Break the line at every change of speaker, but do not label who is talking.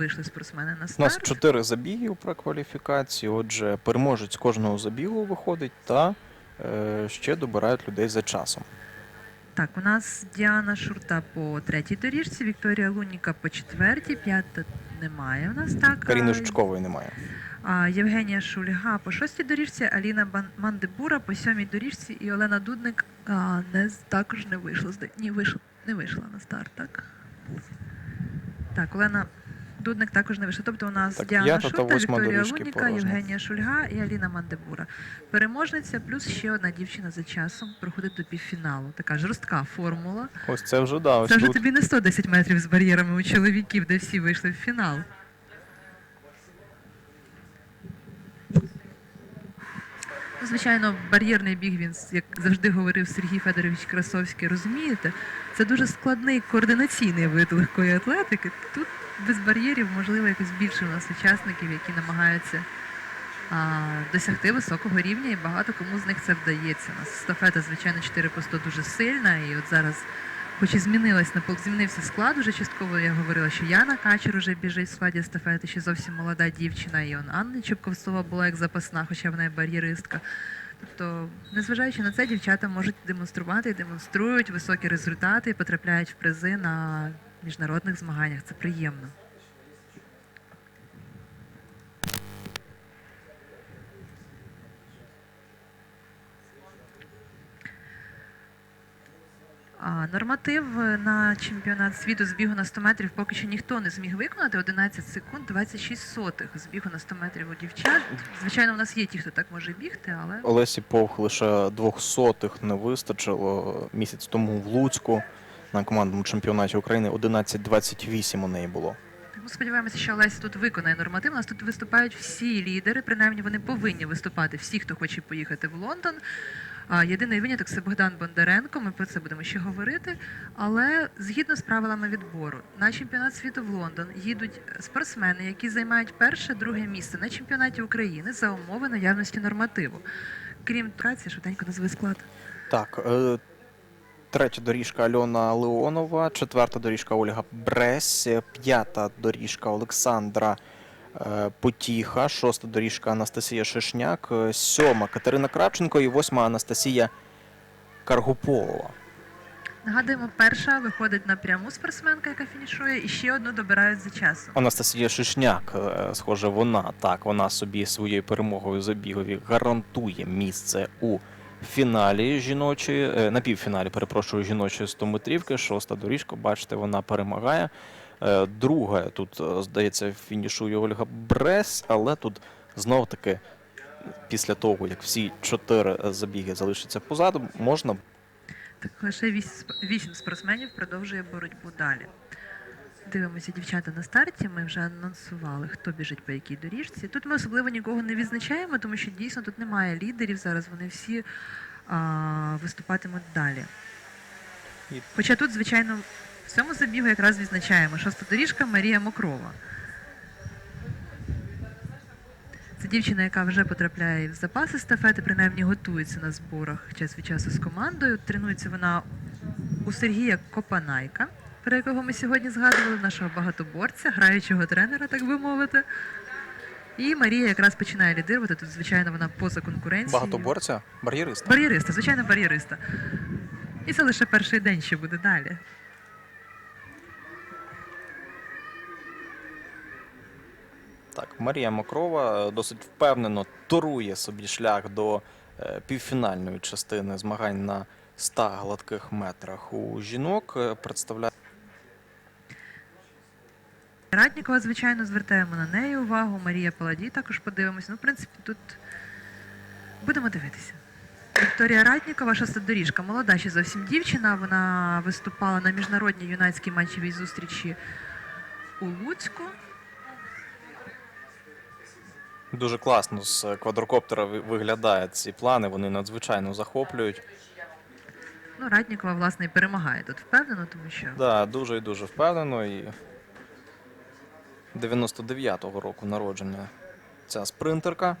вийшли спортсмени на
У нас чотири забіги у прокваліфікації. Отже, переможець кожного забігу виходить та е, ще добирають людей за часом.
Так, у нас Діана Шурта по третій доріжці, Вікторія Луніка по четвертій, п'ята немає у нас так.
Каріни Жучкової немає.
А, Євгенія Шульга по шостій доріжці, Аліна Бан- Мандебура по сьомій доріжці і Олена Дудник а, не, з- також не вийшла. зда- Ні, вийшла, не вийшла на старт, так? Так, Олена Дудник також не вийшла. Тобто у нас
Так,
Діана
п'ята та
Шурта, Вікторія Луніка. Євгенія Шульга і Аліна Мандебура. Переможниця плюс ще одна дівчина за часом проходить до півфіналу. Така жорстка формула.
Ось це вже да, ось
Це вже
тут.
тобі не 110 метрів з бар'єрами у чоловіків, де всі вийшли в фінал. Ну, Звичайно, бар'єрний біг він, як завжди говорив Сергій Федорович Красовський, розумієте, це дуже складний координаційний вид легкої атлетики. Тут без бар'єрів, можливо, якось більше у нас учасників, які намагаються а, досягти високого рівня, і багато кому з них це вдається. У нас естафета, звичайно, 4 по 100 дуже сильна, і от зараз Хоч і змінилась на змінився склад, уже частково я говорила, що Яна Качер уже біжить в складі естафети, ще зовсім молода дівчина, і он Анна Чепковцова була як запасна, хоча вона і бар'єристка. Тобто, незважаючи на це, дівчата можуть демонструвати і демонструють високі результати потрапляють в призи на міжнародних змаганнях. Це приємно. Норматив на чемпіонат світу з бігу на 100 метрів поки що ніхто не зміг виконати. 11 секунд 26 сотих з бігу на 100 метрів у дівчат. Звичайно, у нас є ті, хто так може бігти, але
Олесі Повх лише двох сотих не вистачило місяць тому в Луцьку на командному чемпіонаті України 11.28 у неї було.
ми сподіваємося, що Олеся тут виконає норматив. У нас тут виступають всі лідери, принаймні вони повинні виступати, всі, хто хоче поїхати в Лондон. Єдиний виняток це Богдан Бондаренко. Ми про це будемо ще говорити. Але згідно з правилами відбору, на чемпіонат світу в Лондон їдуть спортсмени, які займають перше, друге місце на чемпіонаті України за умови наявності нормативу. Крім праці, швиденько назви склад.
Так, е, третя доріжка Альона Леонова, четверта доріжка Ольга Бресь, п'ята доріжка Олександра е, Потіха, шоста доріжка Анастасія Шишняк, е, сьома Катерина Кравченко і восьма Анастасія Каргополова.
Нагадуємо, перша виходить на пряму спортсменка, яка фінішує, і ще одну добирають за часом.
Анастасія Шишняк, е, схоже, вона так, вона собі своєю перемогою забігові гарантує місце у фіналі жіночої, е, на півфіналі, перепрошую, жіночої 100 метрівки. Шоста доріжка, бачите, вона перемагає. Е, Друга тут, е, здається, фінішує Ольга Брес, але тут знов таки. Після того, як всі чотири забіги залишаться позаду, можна
Так лише вісім спортсменів продовжує боротьбу далі. Дивимося дівчата на старті. Ми вже анонсували, хто біжить по якій доріжці. Тут ми особливо нікого не відзначаємо, тому що дійсно тут немає лідерів. Зараз вони всі а, виступатимуть далі. Хоча тут, звичайно, в цьому забігу якраз відзначаємо шоста доріжка Марія Мокрова. Це дівчина, яка вже потрапляє в запас естафети, принаймні готується на зборах час від часу з командою. Тренується вона у Сергія Копанайка, про якого ми сьогодні згадували, нашого багатоборця, граючого тренера, так би мовити. І Марія якраз починає лідирувати. Тут, звичайно, вона поза конкуренцією.
багатоборця, бар'єриста.
Бар'єриста, звичайно, бар'єриста. І це лише перший день, що буде далі.
Так, Марія Мокрова е, досить впевнено торує собі шлях до е, півфінальної частини змагань на 100 гладких метрах. У жінок е, представляє
Ратнікова, звичайно, звертаємо на неї увагу. Марія Паладій також подивимося. Ну, в принципі, тут будемо дивитися. Вікторія Ратнікова, шоста доріжка. Молода ще зовсім дівчина. Вона виступала на міжнародній юнацькій матчевій зустрічі у Луцьку.
дуже класно з квадрокоптера виглядає ці плани. Вони надзвичайно захоплюють.
Ну, Ратнікова, власне, і перемагає тут впевнено, тому що
Да, дуже і дуже впевнено. І 99-го року народження ця спринтерка.